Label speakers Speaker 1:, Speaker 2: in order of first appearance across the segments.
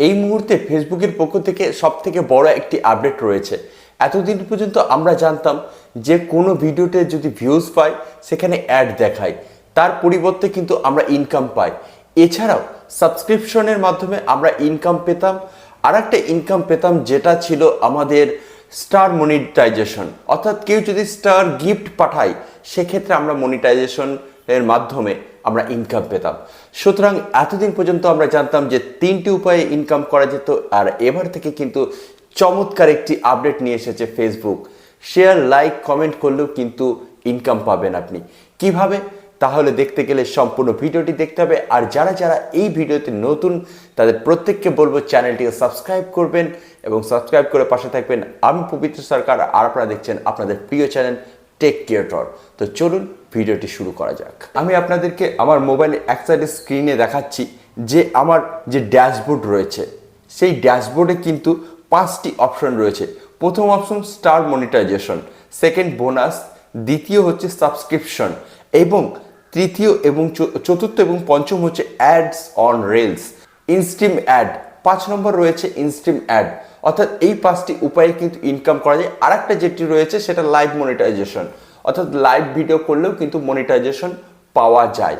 Speaker 1: এই মুহূর্তে ফেসবুকের পক্ষ থেকে সব থেকে বড় একটি আপডেট রয়েছে। এতদিন পর্যন্ত আমরা জানতাম যে কোনো ভিডিওতে যদি ভিউজ পাই, সেখানে অ্যাড দেখায়। তার পরিবর্তে কিন্তু আমরা ইনকাম পাই। এছাড়াও সাবস্ক্রিপশনের মাধ্যমে আমরা ইনকাম পেতাম। আর একটা ইনকাম পেতাম যেটা ছিল আমাদের স্টার মনিটাইজেশন অর্থাৎ কেউ যদি স্টার গিফট পাঠায়, সেক্ষেত্রে আমরা মনিটাইজেশন এর মাধ্যমে আমরা ইনকাম পেতাম। সুতরাং এতদিন পর্যন্ত আমরা জানতাম যে তিনটি উপায়ে ইনকাম করা যেত, আর এবার থেকে কিন্তু চমৎকার একটি আপডেট নিয়ে এসেছে ফেসবুক শেয়ার লাইক কমেন্ট করলেও কিন্তু ইনকাম পাবেন আপনি। কীভাবে? তাহলে দেখতে গেলে সম্পূর্ণ ভিডিওটি দেখতে হবে, আর যারা যারা এই ভিডিওতে নতুন, তাদের প্রত্যেককে বলব চ্যানেলটিকে সাবস্ক্রাইব করবেন এবং সাবস্ক্রাইব করে পাশে থাকবেন। আমি পবিত্র সরকার, আর আপনারা দেখছেন আপনাদের প্রিয় চ্যানেল টেক কেয়ারটর তো চলুন ভিডিওটি শুরু করা যাক। আমি আপনাদেরকে আমার মোবাইলে এক সাইডে স্ক্রিনে দেখাচ্ছি যে আমার যে ড্যাশবোর্ড রয়েছে, সেই ড্যাশবোর্ডে কিন্তু পাঁচটি অপশন রয়েছে। প্রথম option star monetisation second bonus দ্বিতীয় হচ্ছে সাবস্ক্রিপশন এবং তৃতীয় এবং চতুর্থ এবং পঞ্চম হচ্ছে ads on reels instream ad পাঁচ নম্বর রয়েছে ইনস্ট্রিম অ্যাড অর্থাৎ এই পাঁচটি উপায়ে কিন্তু ইনকাম করা যায়। আরেকটা যেটি রয়েছে, সেটা লাইভ মনিটাইজেশন অর্থাৎ লাইভ ভিডিও করলেও কিন্তু মনিটাইজেশন পাওয়া যায়।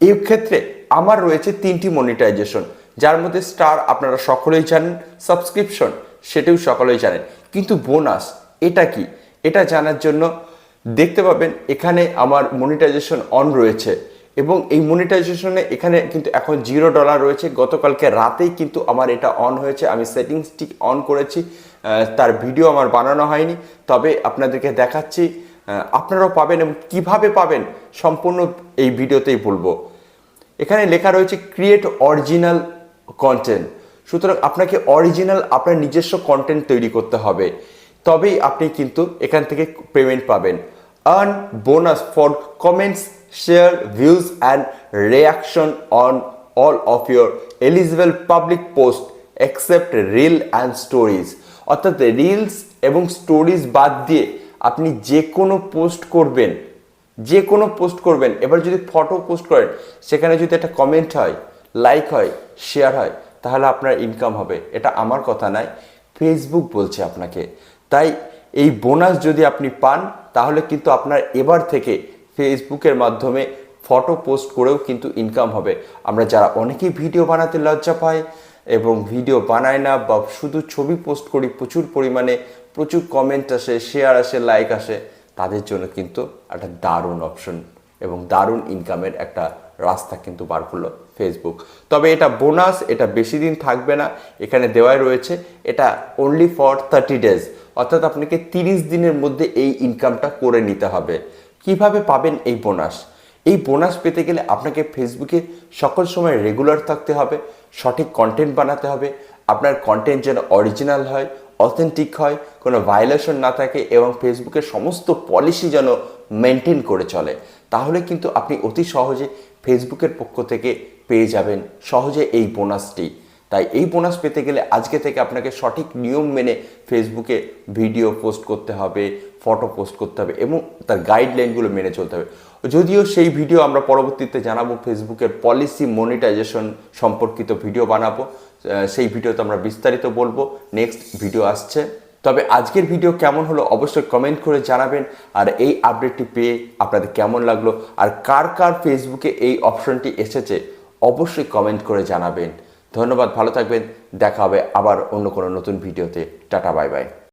Speaker 1: এই ক্ষেত্রে আমার রয়েছে তিনটি মনিটাইজেশন যার মধ্যে স্টার আপনারা সকলেই জানেন সাবস্ক্রিপশন সেটাও সকলেই জানেন। কিন্তু বোনাস এটা কি? এটা জানার জন্য দেখতে পাবেন, এখানে আমার মনিটাইজেশন অন রয়েছে। এবং এই মনিটাইজেশনে এখানে কিন্তু এখন জিরো ডলার রয়েছে। গতকালকে রাতেই কিন্তু আমার এটা অন হয়েছে। আমি সেটিংসটি অন করেছি। তার ভিডিও আমার বানানো হয়নি। তবে আপনাদেরকে দেখাচ্ছি আপনারাও পাবেন এবং কীভাবে পাবেন সম্পূর্ণ এই ভিডিওতেই বলব। এখানে লেখা রয়েছে ক্রিয়েট অরিজিনাল কন্টেন্ট সুতরাং আপনাকে অরিজিনাল আপনার নিজস্ব কন্টেন্ট তৈরি করতে হবে। তবেই আপনি কিন্তু এখান থেকে পেমেন্ট পাবেন। Earn bonus for comments share views and reaction on all of your eligible public post except reel and stories অর্থাৎ রিলস এবং স্টোরিজ বাদ দিয়ে আপনি যে কোনো পোস্ট করবেন যে কোনো পোস্ট করবেন। এবার যদি ফটো পোস্ট করেন, সেখানে যদি একটা কমেন্ট হয় লাইক হয় শেয়ার হয়, তাহলে আপনার ইনকাম হবে। এটা আমার কথা নয় ফেসবুক বলছে আপনাকে। তাই এই বোনাস যদি আপনি পান, তাহলে কিন্তু আপনার এবার থেকে ফেসবুকের মাধ্যমে ফটো পোস্ট করেও কিন্তু ইনকাম হবে। আমরা যারা অনেকেই ভিডিও বানাতে লজ্জা পাই এবং ভিডিও বানায় না বা শুধু ছবি পোস্ট করি, প্রচুর পরিমাণে প্রচুর কমেন্ট আসে শেয়ার আসে লাইক আসে, তাদের জন্য কিন্তু একটা দারুণ অপশন এবং দারুণ ইনকামের একটা রাস্তা কিন্তু বার করল ফেসবুক তবে এটা বোনাস এটা বেশি দিন থাকবে না, এখানে দেওয়াই রয়েছে। এটা অনলি ফর থার্টি ডেজ অর্থাৎ আপনাকে তিরিশ দিনের মধ্যে এই ইনকামটা করে নিতে হবে। কীভাবে পাবেন এই বোনাস? এই বোনাস পেতে গেলে আপনাকে ফেসবুকে সকল সময় রেগুলার থাকতে হবে, সঠিক কন্টেন্ট বানাতে হবে, আপনার কন্টেন্ট যেন অরিজিনাল হয় অথেন্টিক হয়, কোনো ভায়োলেশন না থাকে এবং ফেসবুকের সমস্ত পলিসি যেন মেনটেন করে চলে। তাহলে কিন্তু আপনি অতি সহজে ফেসবুকের পক্ষ থেকে পেয়ে যাবেন সহজে এই বোনাসটি। তাই এই বোনাস পেতে গেলে আজকে থেকে আপনাকে সঠিক নিয়ম মেনে ফেসবুকে ভিডিও পোস্ট করতে হবে ফটো পোস্ট করতে হবে এবং তার গাইডলাইনগুলো মেনে চলতে হবে। যদিও সেই ভিডিও আমরা পরবর্তীতে জানাব ফেসবুকের পলিসি মনিটাইজেশন সম্পর্কিত ভিডিও বানাবো সেই ভিডিওতে আমরা বিস্তারিত বলব নেক্সট ভিডিও আসছে। তবে আজকের ভিডিও কেমন হলো অবশ্যই কমেন্ট করে জানাবেন আর এই আপডেটটি পেয়ে আপনাদের কেমন লাগল আর কার কার ফেসবুকে এই অপশনটি এসেছে অবশ্যই কমেন্ট করে জানাবেন। ধন্যবাদ ভালো থাকবেন দেখা হবে আবার অন্য কোনো নতুন ভিডিওতে। Tata bye bye.